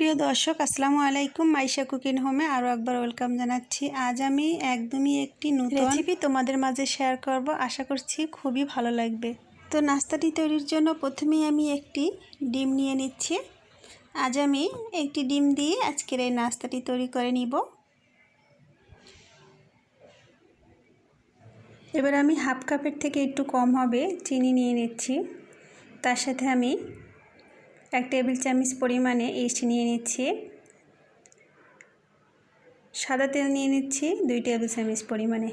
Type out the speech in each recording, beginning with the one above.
প্রিয় দর্শক আসসালামু আলাইকুম। মাইশা কুকিং হোমে আরও একবার ওয়েলকাম জানাচ্ছি। আজ আমি একদমই একটি নতুন রেসিপি তোমাদের মাঝে শেয়ার করব। আশা করছি খুবই ভালো লাগবে। তো নাস্তাটি তৈরির জন্য প্রথমেই আমি একটি ডিম নিয়ে নিচ্ছি। আজ আমি একটি ডিম দিয়ে আজকের এই নাস্তাটি তৈরি করে নিব। এবার আমি হাফ কাপের থেকে একটু কম হবে চিনি নিয়ে নিচ্ছি। তার সাথে আমি এক টেবিল চামচ পরিমাণে ইস্ট নিয়ে নিচ্ছি। সাদা তেল নিয়ে নিচ্ছি দুই টেবিল চামচ পরিমাণে।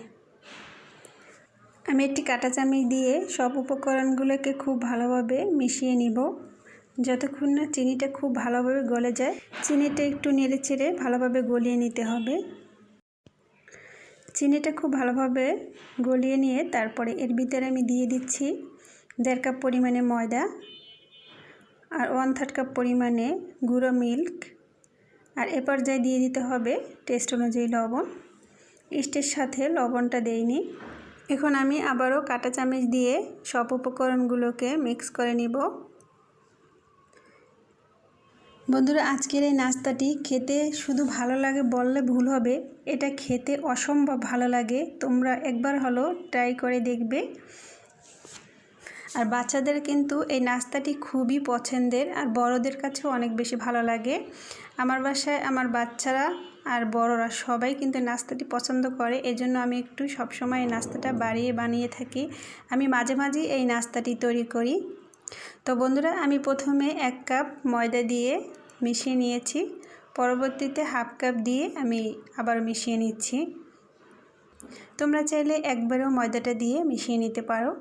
আমি একটি কাঁটা চামচ দিয়ে সব উপকরণগুলোকে খুব ভালোভাবে মিশিয়ে নিব। যতক্ষণ না চিনিটা খুব ভালোভাবে গলে যায়, চিনিটা একটু নেড়ে চেড়ে ভালোভাবে গলিয়ে নিতে হবে। চিনিটা খুব ভালোভাবে গলিয়ে নিয়ে তারপরে এর ভিতরে আমি দিয়ে দিচ্ছি দেড় কাপ পরিমাণে ময়দা। আর ওয়ান থার্ড কাপ পরিমাণে গুঁড়ো মিল্ক আর এ পর্যায়ে দিয়ে দিতে হবে টেস্ট অনুযায়ী লবণ। ইস্টের সাথে লবণটা দেইনি এখন আমি আবারও কাঁটা চামচ দিয়ে সব উপকরণগুলোকে মিক্স করে নিব। বন্ধুরা, আজকের এই নাস্তাটি খেতে শুধু ভালো লাগে বললে ভুল হবে, এটা খেতে অসম্ভব ভালো লাগে। তোমরা একবার হলো ট্রাই করে দেখবে। আর বাচ্চাদের কিন্তু এই নাস্তাটি খুবই পছন্দের আর বড়দের কাছেও অনেক বেশি ভালো লাগে। আমার বাসায় আমার বাচ্চারা আর বড়রা সবাই কিন্তু নাস্তাটি পছন্দ করে। এজন্য আমি একটু সবসময় এই নাস্তাটা বাড়িয়ে বানিয়ে থাকি। আমি মাঝে মাঝেই এই নাস্তাটি তৈরি করি। তো বন্ধুরা, আমি প্রথমে এক কাপ ময়দা দিয়ে মিশিয়ে নিয়েছি। পরবর্তীতে হাফ কাপ দিয়ে আমি আবার মিশিয়ে নিচ্ছি। তোমরা চাইলে একবারও ময়দাটা দিয়ে মিশিয়ে নিতে পারো।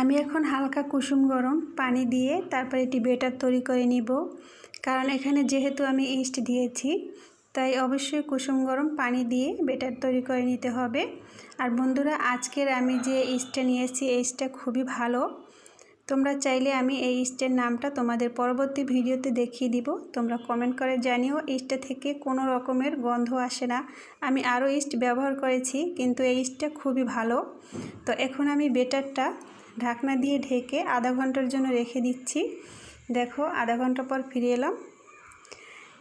আমি এখন হালকা কুসুম গরম পানি দিয়ে তারপরে এটি বেটার তৈরি করে নিব। কারণ এখানে যেহেতু আমি ইস্ট দিয়েছি, তাই অবশ্যই কুসুম গরম পানি দিয়ে বেটার তৈরি করে নিতে হবে। আর বন্ধুরা, আজকের আমি যে ইস্টটা নিয়েছি এই ইস্টটা খুবই ভালো। তোমরা চাইলে আমি এই ইস্টের নামটা তোমাদের পরবর্তী ভিডিওতে দেখিয়ে দিব। তোমরা কমেন্ট করে জানিও ইস্টটা থেকে কোনো রকমের গন্ধ আসে না। আমি আরও ইস্ট ব্যবহার করেছি, কিন্তু এই ইস্টটা খুবই ভালো। তো এখন আমি বেটারটা ঢাকনা দিয়ে ঢেকে আধা ঘণ্টার জন্য রেখে দিচ্ছি। দেখো, আধা ঘণ্টা পর ফিরে এলাম।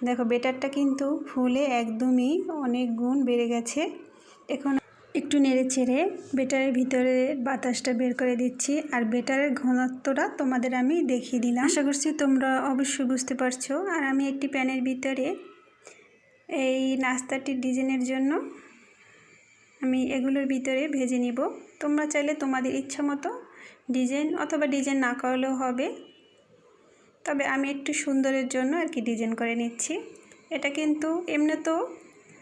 দেখো, বেটারটা কিন্তু ফুলে একদমই অনেক গুণ বেড়ে গেছে। এখন একটু নেড়ে চেড়ে বেটারের ভিতরে বাতাসটা বের করে দিচ্ছি আর বেটারের ঘনত্বটা তোমাদের আমি দেখিয়ে দিলাম। আশা করছি তোমরা অবশ্যই বুঝতে পারছ। আর আমি একটি প্যানের ভিতরে এই নাস্তাটির ডিজাইনের জন্য আমি এগুলোর ভিতরে ভেজে নিব। তোমরা চাইলে তোমাদের ইচ্ছা মতো ডিজাইন অথবা ডিজাইন না করলেও হবে। তবে আমি একটু সুন্দরের জন্য আর কি ডিজাইন করে নিচ্ছি। এটা কিন্তু এমনি তো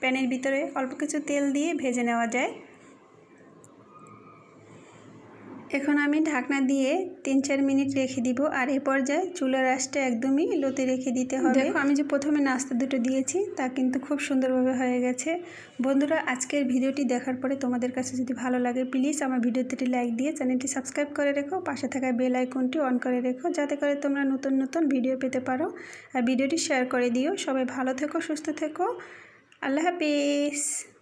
প্যানের ভিতরে অল্প কিছু তেল দিয়ে ভেজে নেওয়া যায়। এখন আমি ঢাকনা দিয়ে তিন চার মিনিট রেখে দিব আর এ পর্যায়ে চুলার আঁচটা একদমই লোতে রেখে দিতে হবে। দেখো, আমি যে প্রথমে নাস্তা দুটো দিয়েছি, তা কিন্তু খুব সুন্দরভাবে হয়ে গেছে। বন্ধুরা, আজকের ভিডিওটি দেখার পরে তোমাদের কাছে যদি ভালো লাগে, প্লিজ আমার ভিডিওতে লাইক দিয়ে চ্যানেলটি সাবস্ক্রাইব করে রেখো, পাশে থাকা বেল আইকনটি অন করে রেখো, যাতে করে তোমরা নতুন নতুন ভিডিও পেতে পারো। আর ভিডিওটি শেয়ার করে দিও। সবাই ভালো থেকো, সুস্থ থেকো। আল্লাহ হাফিজ।